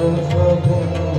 সগুণ